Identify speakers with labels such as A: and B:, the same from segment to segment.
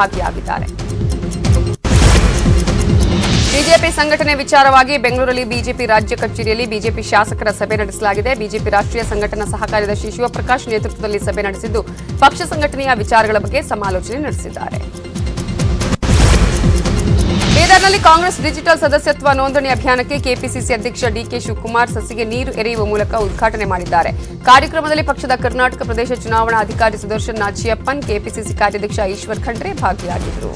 A: ಭಾಗಿಯಾಗಿದ್ದಾರೆ. ಬಿಜೆಪಿ ಸಂಘಟನೆ ವಿಚಾರವಾಗಿ ಬೆಂಗಳೂರಲ್ಲಿ ಬಿಜೆಪಿ ರಾಜ್ಯ ಕಚೇರಿಯಲ್ಲಿ ಬಿಜೆಪಿ ಶಾಸಕರ ಸಭೆ ನಡೆಸಲಾಗಿದೆ. ಬಿಜೆಪಿ ರಾಷ್ಟ್ರೀಯ ಸಂಘಟನಾ ಸಹ ಕಾರ್ಯದರ್ಶಿ ಶಿವಪ್ರಕಾಶ್ ನೇತೃತ್ವದಲ್ಲಿ ಸಭೆ ನಡೆಸಿದ್ದು ಪಕ್ಷ ಸಂಘಟನೆಯ ವಿಚಾರಗಳ ಬಗ್ಗೆ ಸಮಾಲೋಚನೆ ನಡೆಸಿದ್ದಾರೆ. ಬೀದರ್ನಲ್ಲಿ ಕಾಂಗ್ರೆಸ್ ಡಿಜಿಟಲ್ ಸದಸ್ಯತ್ವ ನೋಂದಣಿ ಅಭಿಯಾನಕ್ಕೆ ಕೆಪಿಸಿಸಿ ಅಧ್ಯಕ್ಷ ಡಿಕೆ ಶಿವಕುಮಾರ್ ಸಸಿಗೆ ನೀರು ಎರೆಯುವ ಮೂಲಕ ಉದ್ಘಾಟನೆ ಮಾಡಿದ್ದಾರೆ. ಕಾರ್ಯಕ್ರಮದಲ್ಲಿ ಪಕ್ಷದ ಕರ್ನಾಟಕ ಪ್ರದೇಶ ಚುನಾವಣಾ ಅಧಿಕಾರಿ ಸುದರ್ಶನ್ ನಾಚಿಯಪ್ಪನ್, ಕೆಪಿಸಿಸಿ ಕಾರ್ಯಾಧ್ಯಕ್ಷ ಈಶ್ವರ್ ಖಂಡ್ರೆ ಭಾಗಿಯಾಗಿದ್ದರು.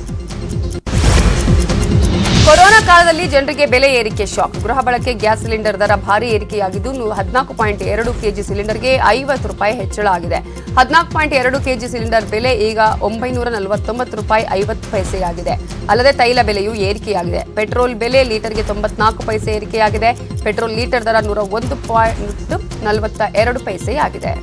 A: ಕೊರೋನಾ ಕಾಲದಲ್ಲಿ ಜನರಿಗೆ ಬೆಲೆ ಏರಿಕೆ ಶಾಕ್. ಗೃಹ ಬಳಕೆ ಗ್ಯಾಸ್ ಸಿಲಿಂಡರ್ ದರ ಭಾರಿ ಏರಿಕೆಯಾಗಿದ್ದು ಹದಿನಾಲ್ಕು ಪಾಯಿಂಟ್ ಎರಡು ಕೆಜಿ ಸಿಲಿಂಡರ್ಗೆ ಐವತ್ತು ರೂಪಾಯಿ ಹೆಚ್ಚಳ ಆಗಿದೆ. ಹದಿನಾಲ್ಕು ಪಾಯಿಂಟ್ ಎರಡು ಕೆಜಿ ಸಿಲಿಂಡರ್ ಬೆಲೆ ಈಗ ಒಂಬೈನೂರ ನಲವತ್ತೊಂಬತ್ತು ರೂಪಾಯಿ ಐವತ್ತು ಪೈಸೆಯಾಗಿದೆ. ಅಲ್ಲದೆ ತೈಲ ಬೆಲೆಯೂ ಏರಿಕೆಯಾಗಿದೆ. ಪೆಟ್ರೋಲ್ ಬೆಲೆ ಲೀಟರ್ಗೆ ತೊಂಬತ್ನಾಲ್ಕು ಪೈಸೆ ಏರಿಕೆಯಾಗಿದೆ. ಪೆಟ್ರೋಲ್ ಲೀಟರ್ ದರ ನೂರ ಒಂದು ಪಾಯಿಂಟ್ ನಲವತ್ತ ಎರಡು ಪೈಸೆಯಾಗಿದೆ.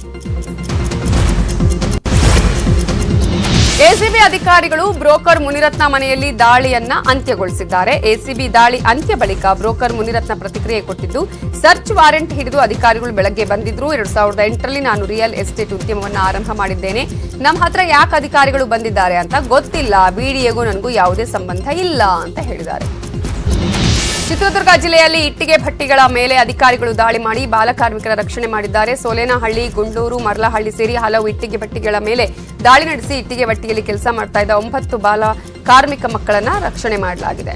A: ಎಸಿಬಿ ಅಧಿಕಾರಿಗಳು ಬ್ರೋಕರ್ ಮುನಿರತ್ನ ಮನೆಯಲ್ಲಿ ದಾಳಿಯನ್ನ ಅಂತ್ಯಗೊಳಿಸಿದ್ದಾರೆ. ಎಸಿಬಿ ದಾಳಿ ಅಂತ್ಯ ಬಳಿಕ ಬ್ರೋಕರ್ ಮುನಿರತ್ನ ಪ್ರತಿಕ್ರಿಯೆ ಕೊಟ್ಟಿದ್ದು, ಸರ್ಚ್ ವಾರೆಂಟ್ ಹಿಡಿದು ಅಧಿಕಾರಿಗಳು ಬೆಳಗ್ಗೆ ಬಂದಿದ್ರು. ಎರಡ್ ಸಾವಿರದ ಎಂಟರಲ್ಲಿ ನಾನು ರಿಯಲ್ ಎಸ್ಟೇಟ್ ಉದ್ಯಮವನ್ನು ಆರಂಭ ಮಾಡಿದ್ದೇನೆ. ನಮ್ಮ ಹತ್ರ ಯಾಕೆ ಅಧಿಕಾರಿಗಳು ಬಂದಿದ್ದಾರೆ ಅಂತ ಗೊತ್ತಿಲ್ಲ. ಬಿಡಿಎಗೂ ನನಗೂ ಯಾವುದೇ ಸಂಬಂಧ ಇಲ್ಲ ಅಂತ ಹೇಳಿದ್ದಾರೆ. ಚಿತ್ರದುರ್ಗ ಜಿಲ್ಲೆಯಲ್ಲಿ ಇಟ್ಟಿಗೆ ಭಟ್ಟಿಗಳ ಮೇಲೆ ಅಧಿಕಾರಿಗಳು ದಾಳಿ ಮಾಡಿ ಬಾಲಕಾರ್ಮಿಕರ ರಕ್ಷಣೆ ಮಾಡಿದ್ದಾರೆ. ಸೋಲೇನಹಳ್ಳಿ, ಗುಂಡೂರು, ಮರ್ಲಹಳ್ಳಿ ಸೇರಿ ಹಲವು ಇಟ್ಟಿಗೆ ಭಟ್ಟಿಗಳ ಮೇಲೆ ದಾಳಿ ನಡೆಸಿ ಇಟ್ಟಿಗೆ ಭಟ್ಟಿಯಲ್ಲಿ ಕೆಲಸ ಮಾಡ್ತಾ ಇದ್ದ ಒಂಬತ್ತು ಬಾಲ ಕಾರ್ಮಿಕ ಮಕ್ಕಳನ್ನ ರಕ್ಷಣೆ ಮಾಡಲಾಗಿದೆ.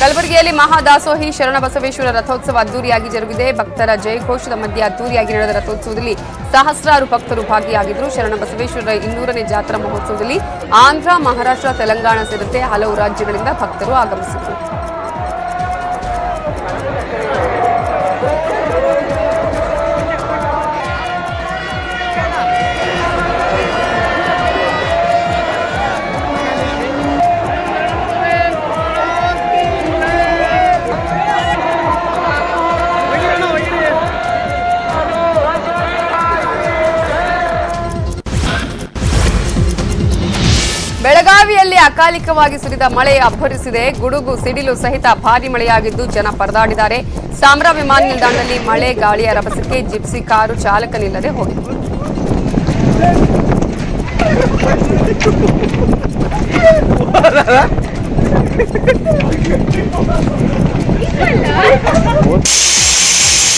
A: ಕಲಬುರಗಿಯಲ್ಲಿ ಮಹಾದಾಸೋಹಿ ಶರಣ ಬಸವೇಶ್ವರ ರಥೋತ್ಸವ ಅದ್ದೂರಿಯಾಗಿ ಜರುಗಿದೆ. ಭಕ್ತರ ಜಯಘೋಷದ ಮಧ್ಯೆ ಅದ್ದೂರಿಯಾಗಿ ನಡೆದ ರಥೋತ್ಸವದಲ್ಲಿ ಸಹಸ್ರಾರು ಭಕ್ತರು ಭಾಗಿಯಾಗಿದ್ದರು. ಶರಣ ಬಸವೇಶ್ವರರ ಇನ್ನೂರನೇ ಜಾತ್ರಾ ಮಹೋತ್ಸವದಲ್ಲಿ ಆಂಧ್ರ, ಮಹಾರಾಷ್ಟ್ರ, ತೆಲಂಗಾಣ ಸೇರಿದಂತೆ ಹಲವು ರಾಜ್ಯಗಳಿಂದ ಭಕ್ತರು ಆಗಮಿಸಿದರು ಅಕಾಲಿಕವಾಗಿ ಸುರಿದ ಮಳೆ ಅಬ್ಬರಿಸಿದೆ. ಗುಡುಗು, ಸಿಡಿಲು ಸಹಿತ ಭಾರಿ ಮಳೆಯಾಗಿದ್ದು ಜನ ಪರದಾಡಿದ್ದಾರೆ. ಸಾಮ್ರಾ ವಿಮಾನ ನಿಲ್ದಾಣದಲ್ಲಿ ಮಳೆ ಗಾಳಿಯ ರಭಸಕ್ಕೆ ಜಿಪ್ಸಿ ಕಾರು ಚಾಲಕನಿಲ್ಲದೆ ಹೋಗಿತ್ತು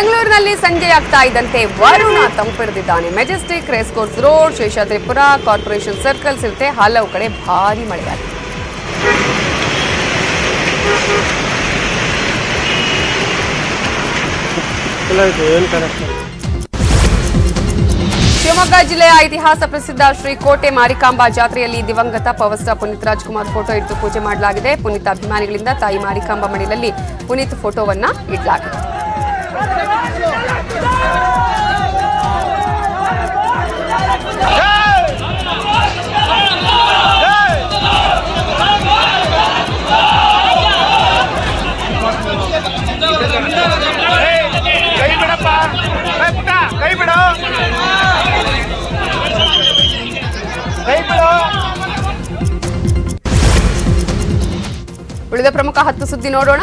A: ಬೆಂಗಳೂರಿನಲ್ಲಿ ಸಂಜೆಯಾಗ್ತಾ ಇದ್ದಂತೆ Varuna ತಂಪಿಡಿದಿದ್ದಾನೆ. Majestic race course road Seshadripura corporation circle ಸೇರಿದಂತೆ ಹಲವು ಕಡೆ ಭಾರಿ ಮಳೆಯಾಗಿದೆ. ಶಿವಮೊಗ್ಗ ಜಿಲ್ಲೆಯ ಇತಿಹಾಸ ಪ್ರಸಿದ್ಧ ಶ್ರೀ ಕೋಟೆ ಮಾರಿಕಾಂಬಾ ಜಾತ್ರೆಯಲ್ಲಿ ದಿವಂಗತ ಪವಸ್ತ್ರ ಪುನೀತ್ ರಾಜ್ಕುಮಾರ್ ಫೋಟೋ ಇಟ್ಟು ಪೂಜೆ ಮಾಡಲಾಗಿದೆ. ಪುನೀತ್ ಅಭಿಮಾನಿಗಳಿಂದ ತಾಯಿ ಮಾರಿಕಾಂಬಾ ಮಡಿಲಲ್ಲಿ ಪುನೀತ್ ಫೋಟೋವನ್ನ ಇಡಲಾಗಿದೆ. ಉಳಿದ ಪ್ರಮುಖ ಹತ್ತು ಸುದ್ದಿ ನೋಡೋಣ.